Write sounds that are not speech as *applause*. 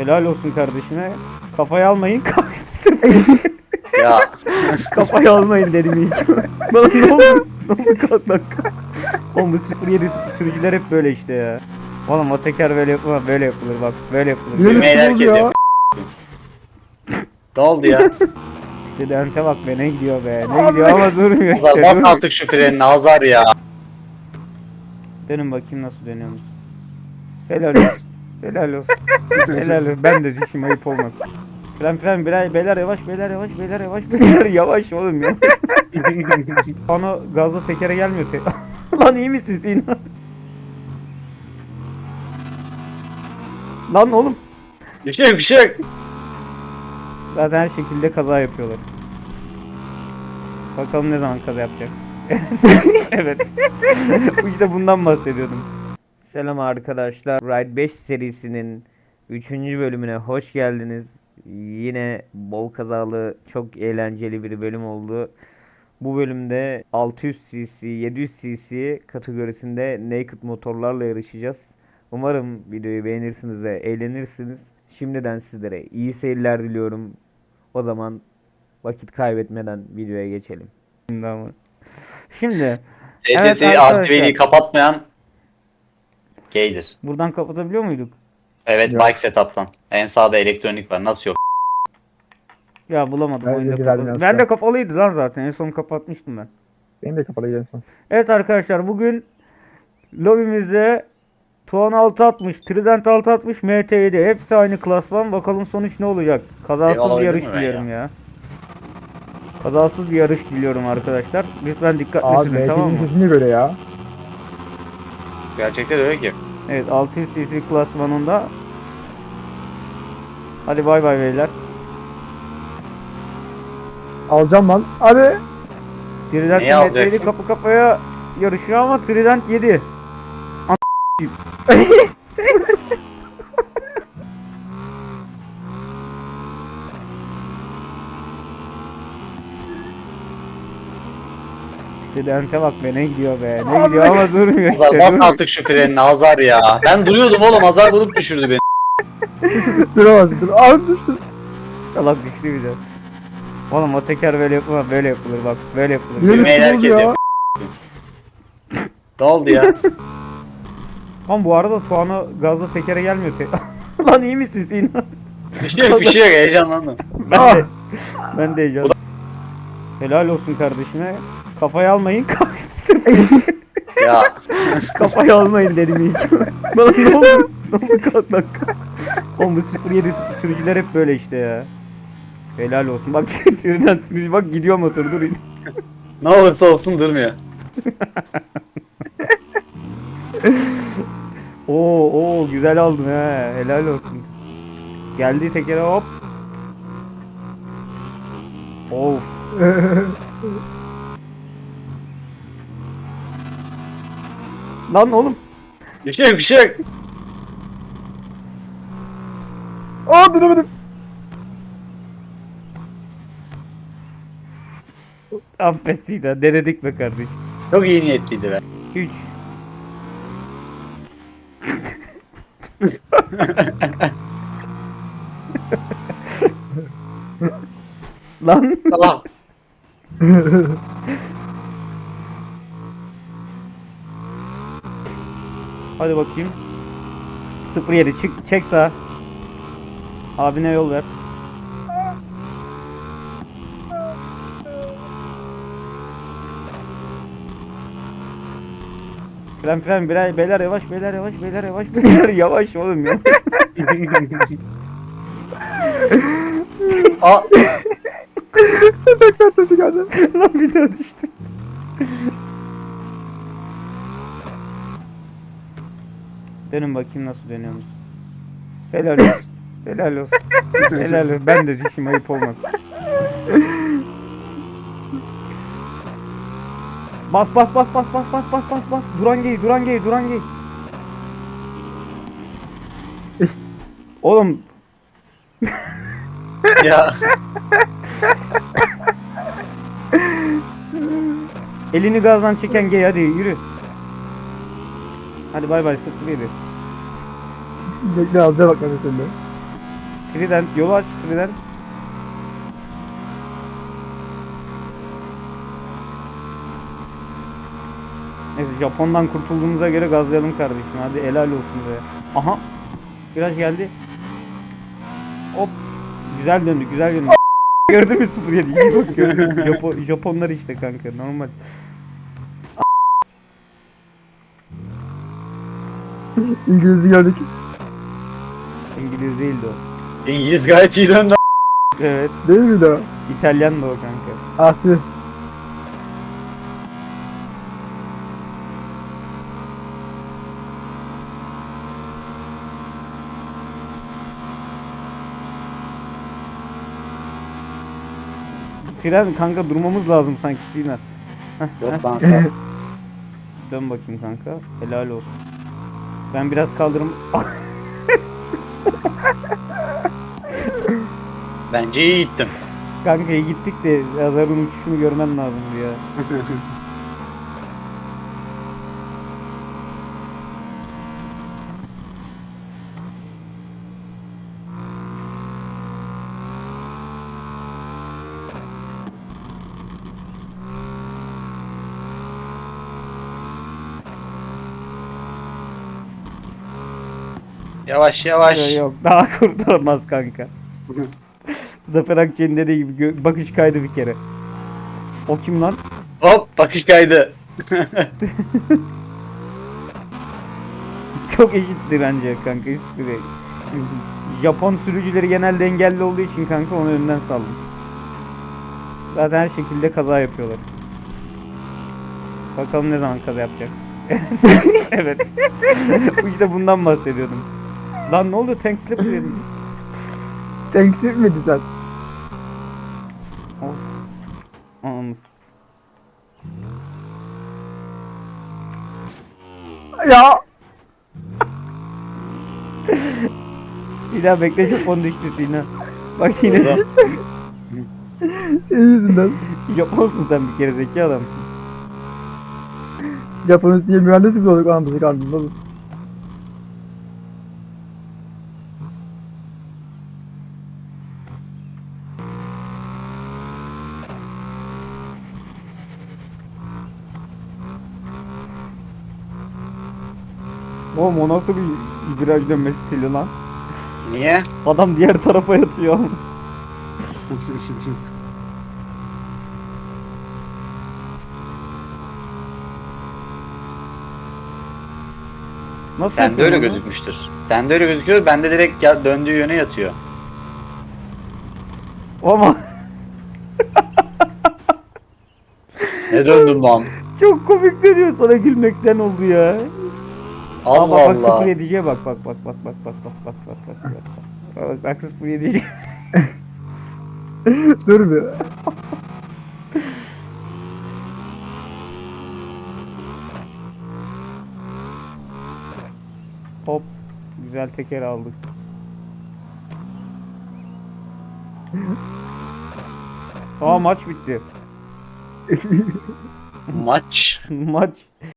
Helal olsun kardeşime. Kafayı almayın. *laughs* Ya Kafayı almayın dedim ilk. *laughs* Lan ne oldu? Ne oldu kalk. Oğlum bu 07 sürücüler hep böyle işte ya. Oğlum o teker böyle yapılır, böyle yapılır bak. Böyle yapılır. Bilmeyen nasıl herkes oldu ya? Ne oldu ya? *laughs* Dedi Ente bak be ne gidiyor be. Ne gidiyor ama durmuyor Hazar işte. bas durmuyor. artık şu frenini Hazar ya. Dönün bakayım nasıl dönüyorsunuz. Helal olsun. Helal olsun. *laughs* Helal olsun. Ben de düşeyim ayıp olmasın. Fren fren beyler, beyler yavaş beyler yavaş beyler yavaş beyler *laughs* yavaş oğlum ya. *laughs* Bana gazla tekere gelmiyor. Te Lan iyi misin Sinan? Lan oğlum. Bir şey bir şey. Zaten her şekilde kaza yapıyorlar. Bakalım ne zaman kaza yapacak. evet. Bu işte bundan bahsediyordum. Selam arkadaşlar. Ride 5 serisinin 3. bölümüne hoş geldiniz. Yine bol kazalı, çok eğlenceli bir bölüm oldu. Bu bölümde 600 cc, 700 cc kategorisinde naked motorlarla yarışacağız. Umarım videoyu beğenirsiniz ve eğlenirsiniz. Şimdiden sizlere iyi seyirler diliyorum. O zaman vakit kaybetmeden videoya geçelim. Şimdi ama. Şimdi Evet TCS'yi arkadaşlar. RTV'yi kapatmayan gaydir. buradan kapatabiliyor muyduk? Evet Yok. bike setup'tan. En sağda elektronik var. Nasıl yok? Ya bulamadım oyunda güzel kapalı. bir Ben de kapalıydı lan zaten. En son kapatmıştım ben. Benim de kapalıydı en son. Evet arkadaşlar bugün lobimizde Tuan 660, Trident 660, MT7 hepsi aynı klasman. Bakalım sonuç ne olacak? Kazasız Eyvallah, bir yarış ben diliyorum ya. Kazasız bir yarış diliyorum arkadaşlar. Lütfen dikkatli Abi sürün tamam MT'nin mı? sesine göre ya. Gerçekten öyle ki. Evet 600 cc klasmanında. Hadi bay bay beyler. Alacağım lan. Hadi. Trident Neyi MT7 alacaksın? kapı kapıya yarışıyor ama Trident 7. An- *laughs* Trident'e bak be ne gidiyor be. Ne gidiyor ama durmuyor Hazar işte. bas durmuyor. artık şu frenini Hazar ya. Ben duruyordum oğlum Hazar vurup düşürdü beni. *laughs* Duramaz. Dur. Abi düştü. Salak düştü bir de. Oğlum o teker böyle yapılır, böyle yapılır bak. Böyle yapılır. Yürü. Oldu herkes ya? yapıyor. Ne oldu ya? Ama bu arada Tuan'a gazla tekere gelmiyor. Te *laughs* Lan iyi misin Sinan? Bir şey yok bir şey yok heyecanlandım. Ben de, ben de heyecanlıyım. Helal olsun kardeşime. Kafayı almayın. *laughs* *laughs* Ya Kafayı almayın dedim ilk. Lan *laughs* ne oldu? Ne oldu kalk lan kalk. Oğlum bu 07 sürücüler hep böyle işte ya. Helal olsun. Bak Tırdan sürücü bak gidiyor motor dur. ne olursa olsun durmuyor. Oo oo güzel aldın he. Helal olsun. Geldi tekere hop. Of. Lan oğlum. Bir şey bir şey. Aa duramadım. Affetsiydi. Denedik be kardeş. Çok iyi niyetliydi be. 3 Lan Tamam. *laughs* hadi bakayım. 07 çık çek sağa. Abine yol ver. Fren fren beyler, beyler yavaş beyler yavaş beyler yavaş *laughs* beyler yavaş oğlum ya. Aa. *laughs* *laughs* Lan bir daha düştü. Dönün bakayım nasıl dönüyorsunuz. Helal olsun. *laughs* Helal olsun. Helal olsun. Ben de düşeyim ayıp olmasın. Bas bas bas bas bas bas bas bas bas. Duran gey, duran gey, duran gey. Oğlum *laughs* ya. elini gazdan çeken gey hadi yürü. Hadi bay bay 07. Bekle alacağım bak ben seni. Trident yolu aç Trident. Neyse Japon'dan kurtulduğumuza göre gazlayalım kardeşim. Hadi helal olsun be. Aha. Biraz geldi. Hop. Güzel döndü, güzel döndü. *laughs* Gördün mü 07? İyi bak gördün? Japon, Japonlar işte kanka normal. İngiliz'i gördük. İngiliz değildi o. İngiliz gayet iyi döndü. Evet, Değil miydi o? İtalyan da o kanka. Ah tüh. Fren kanka durmamız lazım sanki Sina. Heh, heh. Yok lan. Dön bakayım kanka. Helal olsun. Ben biraz kaldırım. Bence iyi gittim. kanka iyi gittik de Azar'ın uçuşunu görmen lazımdı ya. *laughs* Yavaş yavaş. Yok, yok daha *laughs* kurtaramaz kanka. *laughs* Zafer Akçay'ın dediği gibi gö- bakış kaydı bir kere. O kim lan? Hop bakış kaydı. *laughs* Çok eşitti bence kanka hiçbiri. değil. Japon sürücüleri genelde engelli olduğu için kanka onu önden saldım. Zaten her şekilde kaza yapıyorlar. Bakalım ne zaman kaza yapacak. evet. İşte bundan bahsediyordum. Lan ne oldu? Tank slip yedim. Tanksip miydi sen? Anamız. Ya! Sina bekle Japon düştü Sina. Bak yine Senin yüzünden. Japonsun sen bir kere zeki adam. Japon üstüne mühendis mi olduk anamızı karnında oğlum? Oğlum o nasıl bir viraj dönme stili lan? Niye? Adam diğer tarafa yatıyor. *laughs* Nasıl Sende yapıyor öyle onu? gözükmüştür. Sende öyle gözüküyor. Bende direkt ya, döndüğü yöne yatıyor. Ama Ne döndüm lan? çok komik dönüyor sana gülmekten oldu ya. Allah bak, bak Allah. 07'ye bak bak bak bak bak bak bak bak bak bak bak bak bak bak 07'ye Dur bir. hop güzel teker aldık. Aa maç bitti. Maç. maç